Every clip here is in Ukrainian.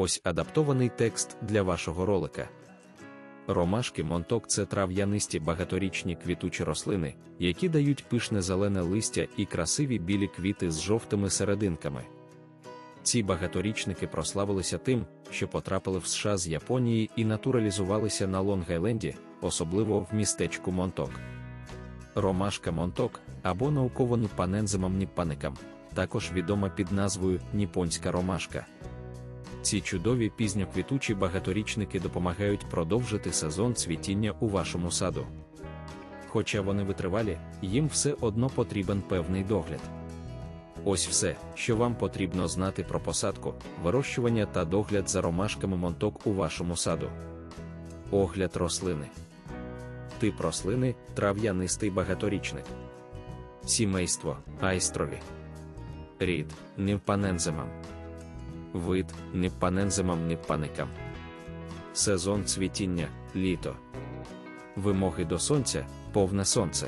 Ось адаптований текст для вашого ролика. Ромашки Монток це трав'янисті багаторічні квітучі рослини, які дають пишне зелене листя і красиві білі квіти з жовтими серединками. Ці багаторічники прославилися тим, що потрапили в США з Японії і натуралізувалися на Лонг-Айленді, особливо в містечку Монток. Ромашка Монток або науково ніпанензимом ніппаникам, також відома під назвою Ніпонська ромашка. Ці чудові пізньоквітучі багаторічники допомагають продовжити сезон цвітіння у вашому саду. Хоча вони витривалі, їм все одно потрібен певний догляд. Ось все, що вам потрібно знати про посадку, вирощування та догляд за ромашками монток у вашому саду. Огляд рослини. Тип рослини трав'янистий багаторічник. Сімейство айстрові. Рід німпаненземам. Вид ніппанензимам ніппаникам. Сезон цвітіння літо. Вимоги до сонця повне сонце.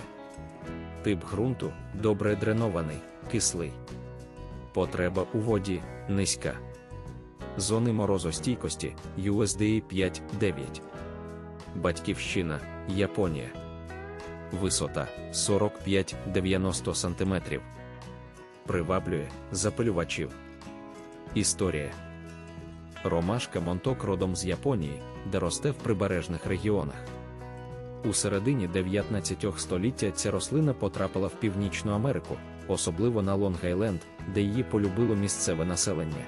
Тип ґрунту добре дренований, кислий. Потреба у воді низька. Зони морозостійкості USDA 5-9. Батьківщина Японія. Висота 45-90 см. Приваблює запилювачів. Історія Ромашка Монток родом з Японії, де росте в прибережних регіонах. У середині 19 століття ця рослина потрапила в Північну Америку, особливо на Лонг-Айленд, де її полюбило місцеве населення.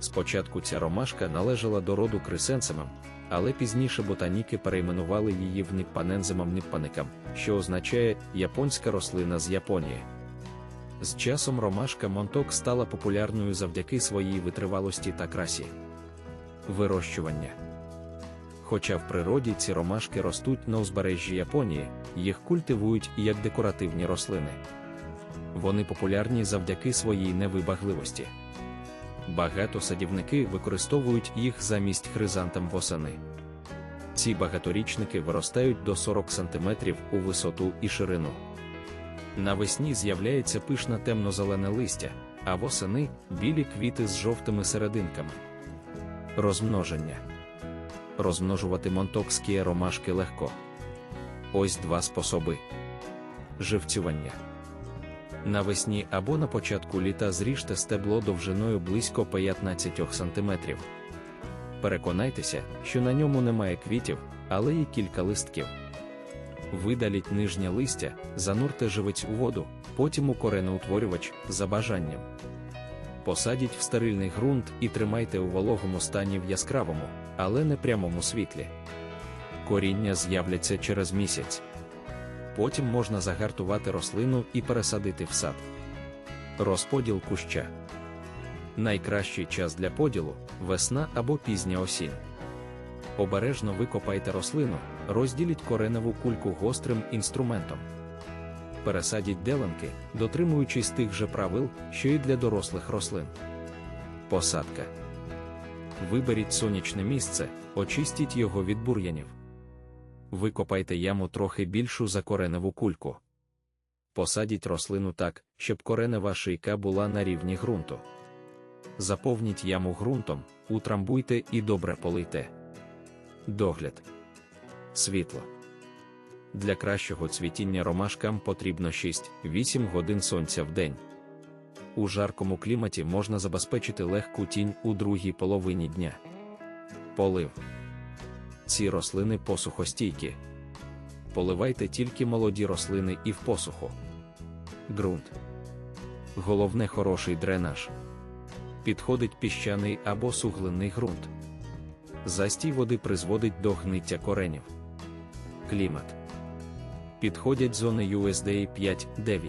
Спочатку ця ромашка належала до роду крисенцемам, але пізніше ботаніки перейменували її в ніппанензимам ніппаникам, що означає японська рослина з Японії. З часом ромашка Монток стала популярною завдяки своїй витривалості та красі. Вирощування. Хоча в природі ці ромашки ростуть на узбережжі Японії, їх культивують як декоративні рослини. Вони популярні завдяки своїй невибагливості. Багато садівники використовують їх замість хризантем восени. Ці багаторічники виростають до 40 см у висоту і ширину. Навесні з'являється пишне темно-зелене листя, а восени білі квіти з жовтими серединками. Розмноження. Розмножувати монтокські ромашки легко. Ось два способи: живцювання. Навесні або на початку літа зріжте стебло довжиною близько 15 см. Переконайтеся, що на ньому немає квітів, але є кілька листків. Видаліть нижнє листя, занурте живець у воду, потім у кореноутворювач за бажанням. Посадіть в стерильний ґрунт і тримайте у вологому стані в яскравому, але не прямому світлі. Коріння з'являться через місяць. Потім можна загартувати рослину і пересадити в сад. Розподіл куща. Найкращий час для поділу весна або пізня осінь. Обережно викопайте рослину, розділіть кореневу кульку гострим інструментом. Пересадіть деленки, дотримуючись тих же правил, що й для дорослих рослин. Посадка. Виберіть сонячне місце, очистіть його від бур'янів. Викопайте яму трохи більшу за кореневу кульку. Посадіть рослину так, щоб коренева шийка була на рівні ґрунту. Заповніть яму ґрунтом, утрамбуйте і добре полийте. Догляд. Світло. Для кращого цвітіння ромашкам потрібно 6-8 годин сонця в день. У жаркому кліматі можна забезпечити легку тінь у другій половині дня. Полив. Ці рослини посухостійкі. Поливайте тільки молоді рослини і в посуху. Ґрунт. Головне хороший дренаж. Підходить піщаний або суглинний ґрунт. Застій води призводить до гниття коренів. Клімат. Підходять зони USDA 5-9.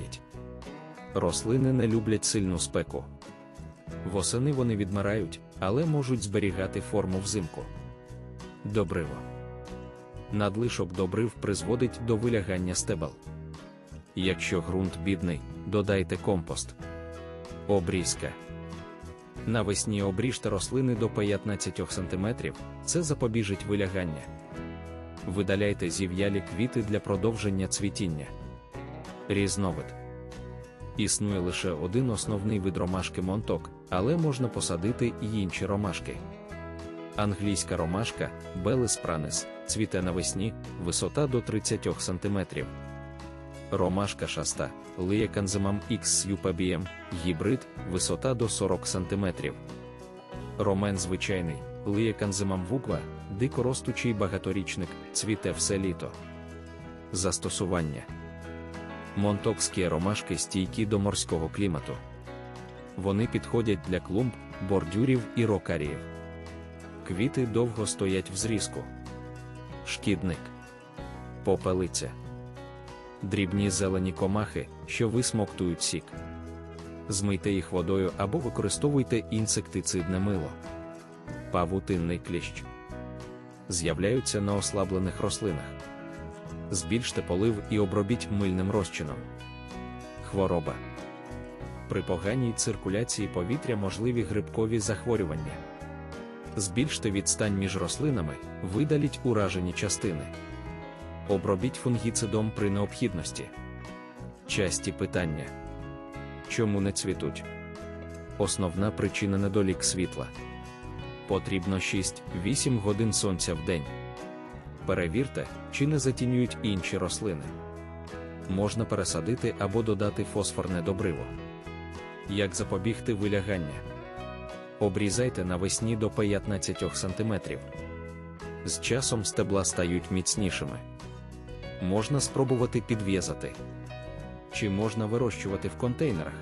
Рослини не люблять сильну спеку. Восени вони відмирають, але можуть зберігати форму взимку. Добриво. Надлишок добрив призводить до вилягання стебел. Якщо ґрунт бідний, додайте компост. Обрізка. Навесні обріжте рослини до 15 см, це запобіжить вилягання. Видаляйте зів'ялі квіти для продовження цвітіння. Різновид. Існує лише один основний вид ромашки монток, але можна посадити й інші ромашки. Англійська ромашка Белис пранис цвіте навесні, висота до 30 см. Ромашка шаста Лиеканземам X UPBM, гібрид, висота до 40 см. Ромен звичайний, Лиеканземам вуква, дикоростучий багаторічник, цвіте все літо. Застосування Монтокські ромашки стійкі до морського клімату. Вони підходять для клумб, бордюрів і рокаріїв. Квіти довго стоять в зрізку. Шкідник. Попелиця. Дрібні зелені комахи, що висмоктують сік. Змийте їх водою або використовуйте інсектицидне мило. Павутинний кліщ. З'являються на ослаблених рослинах. Збільште полив і обробіть мильним розчином. Хвороба. При поганій циркуляції повітря можливі грибкові захворювання. Збільште відстань між рослинами, видаліть уражені частини. Обробіть фунгіцидом при необхідності. Часті питання. Чому не цвітуть? Основна причина недолік світла. Потрібно 6-8 годин сонця в день. Перевірте, чи не затінюють інші рослини. Можна пересадити або додати фосфорне добриво. Як запобігти вилягання? Обрізайте навесні до 15 см. З часом стебла стають міцнішими. Можна спробувати підв'язати. Чи можна вирощувати в контейнерах?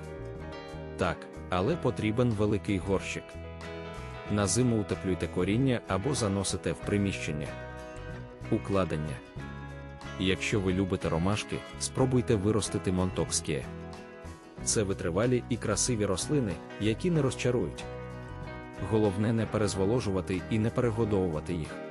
Так, але потрібен великий горщик. На зиму утеплюйте коріння або заносите в приміщення. Укладення. Якщо ви любите ромашки, спробуйте виростити монтокське. Це витривалі і красиві рослини, які не розчарують. Головне не перезволожувати і не перегодовувати їх.